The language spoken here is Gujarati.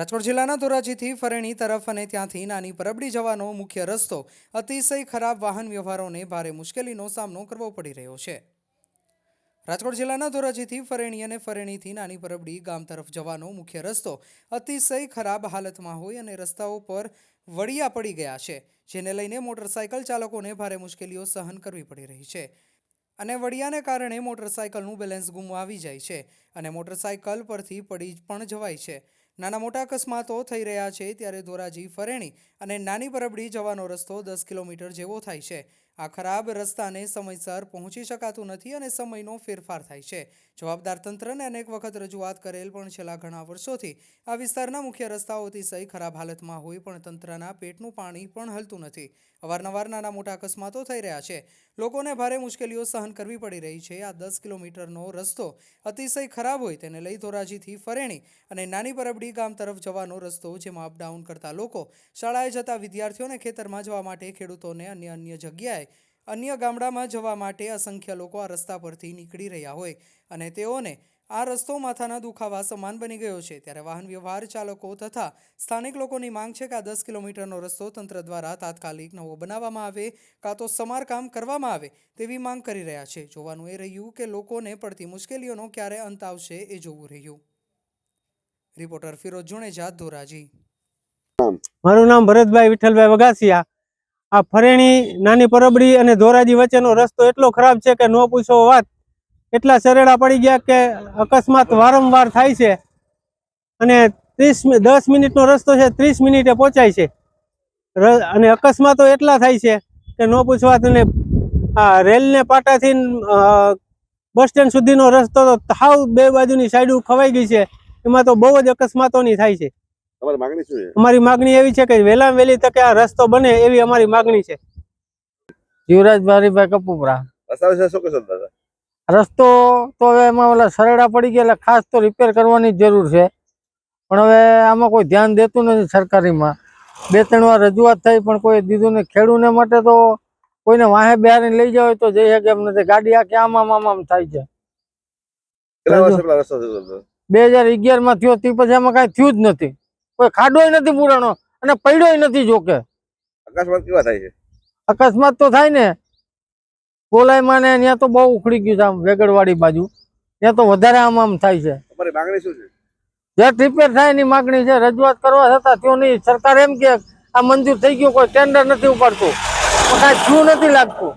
રાજકોટ જિલ્લાના ધોરાજીથી ફરેણી તરફ અને ત્યાંથી નાની પરબડી જવાનો મુખ્ય રસ્તો અતિશય ખરાબ વાહન વ્યવહારોને ભારે મુશ્કેલીનો સામનો કરવો પડી રહ્યો છે. રાજકોટ જિલ્લાના ધોરાજીથી ફરેણી અને ફરેણીથી નાની પરબડી ગામ તરફ જવાનો મુખ્ય રસ્તો અતિશય ખરાબ હાલતમાં હોય અને રસ્તાઓ પર વળિયા પડી ગયા છે, જેને લઈને મોટરસાયકલ ચાલકોને ભારે મુશ્કેલીઓ સહન કરવી પડી રહી છે. અને વડિયાને કારણે મોટરસાયકલનું બેલેન્સ ગુમાવી જાય છે અને મોટરસાયકલ પરથી પડી પણ જવાય છે. નાના મોટા અકસ્માતો થઈ રહ્યા છે ત્યારે ધોરાજી, ફરેણી અને નાની પરબડી જવાનો રસ્તો દસ કિલોમીટર જેવો થાય છે. આ ખરાબ રસ્તાને સમયસર પહોંચી શકાતું નથી અને સમયનો ફેરફાર થાય છે. જવાબદાર તંત્રને અનેક વખત રજૂઆત કરેલ પણ છેલ્લા ઘણા વર્ષોથી આ વિસ્તારના મુખ્ય રસ્તાઓ અતિશય ખરાબ હાલતમાં હોય પણ તંત્રના પેટનું પાણી પણ હલતું નથી. અવારનવાર નાના મોટા અકસ્માતો થઈ રહ્યા છે. લોકોને ભારે મુશ્કેલીઓ સહન કરવી પડી રહી છે. આ દસ કિલોમીટરનો રસ્તો અતિશય ખરાબ હોય તેને લઈ ધોરાજીથી ફરેણી અને નાની પરબડી ગામ તરફ જવાનો રસ્તો જેમાં અપડાઉન કરતા લોકો શાળાએ જતા વિદ્યાર્થીઓને ખેતરમાં જવા માટે ખેડૂતોને અન્ય અન્ય જગ્યાએ અન્ય ગામડામાં જવા માટે અસંખ્ય લોકો આ રસ્તા પરથી નીકળી રહ્યા હોય અને તેઓને આ રસ્તો માથાના દુખાવા સમાન બની ગયો છે. ત્યારે વાહન વ્યવહાર ચાલકો તથા સ્થાનિક લોકોની માંગ છે કે આ દસ કિલોમીટરનો રસ્તો તંત્ર દ્વારા તાત્કાલિક નવો બનાવવામાં આવે કાં તો સમારકામ કરવામાં આવે તેવી માંગ કરી રહ્યા છે. જોવાનું એ રહ્યું કે લોકોને પડતી મુશ્કેલીઓનો ક્યારે અંત આવશે એ જોવું રહ્યું. રિપોર્ટર ફિરોજ જુણેજા ધોરાજી. મારું નામ ભરતભાઈ વિઠ્ઠલભાઈ વગાસિયા આ ફરેણી, નાની પરબડી અને ધોરાજી વચ્ચેનો રસ્તો એટલો ખરાબ છે કે નો પૂછો વાત. એટલા સરેડા પડી ગયા કે અકસ્માત વારંવાર થાય છે. અને ત્રીસ દસ મિનિટનો રસ્તો છે, ત્રીસ મિનિટે પહોંચાય છે. અને અકસ્માતો એટલા થાય છે કે નો પૂછવા અને આ રેલને પાટાથી બસ સ્ટેન્ડ સુધીનો રસ્તો તો હાવ બે બાજુની સાઈડ ખવાઈ ગઈ છે. એમાં તો બહુ જ અકસ્માતોની થાય છે. તમારી માંગણી શું છે? અમારી માંગણી એવી છે કે વહેલા વહેલી તકે આ રસ્તો બને એવી અમારી માંગણી છે. જીવરાજ ભારીભાઈ કપુપરા. રસ્તા વિશે શું કહેશો દાદા? રસ્તો તો હવે એમાં ઓલા સરેડા પડી ગયા એટલે ખાસ તો રિપેર કરવાની જરૂર છે. પણ હવે આમાં કોઈ ધ્યાન દેતું નથી સરકારીમાં. બે ત્રણ વાર રજૂઆત થઈ પણ કોઈ દીધું નહીં ખેડૂને માટે તો કોઈને વાહે બિહારીને લઈ જાવ તો જઈ શકે એમ નથી. ગાડી આખી આમ આમ આમ આમ થાય છે. કેટલા હજુ- વર્ષ પેલા રસ્તો થયો હતો? બે હજાર અગિયારમાં થયો તે પછી એમાં કઈ થયું જ નથી. કોઈ ખાડોય નથી પુરાણો અને પડ્યોય નથી જોકે. અકસ્માત કેવા થાય છે? અકસ્માત તો થાય ને. ગોલાઈમાં ને ત્યાં તો બહુ ઉખડી ગયું છે આમ વેગડવાડી બાજુ. ત્યાં તો વધારે આમ આમ થાય છે. તમારી માંગણી શું છે? જે રિપેર થાય એની માગણી છે રજૂઆત કરવા છતાં થયો નહીં. સરકાર એમ કે આ મંજૂર થઈ ગયું કોઈ ટેન્ડર નથી ઉપાડતું. કાંઈ થયું નથી લાગતું.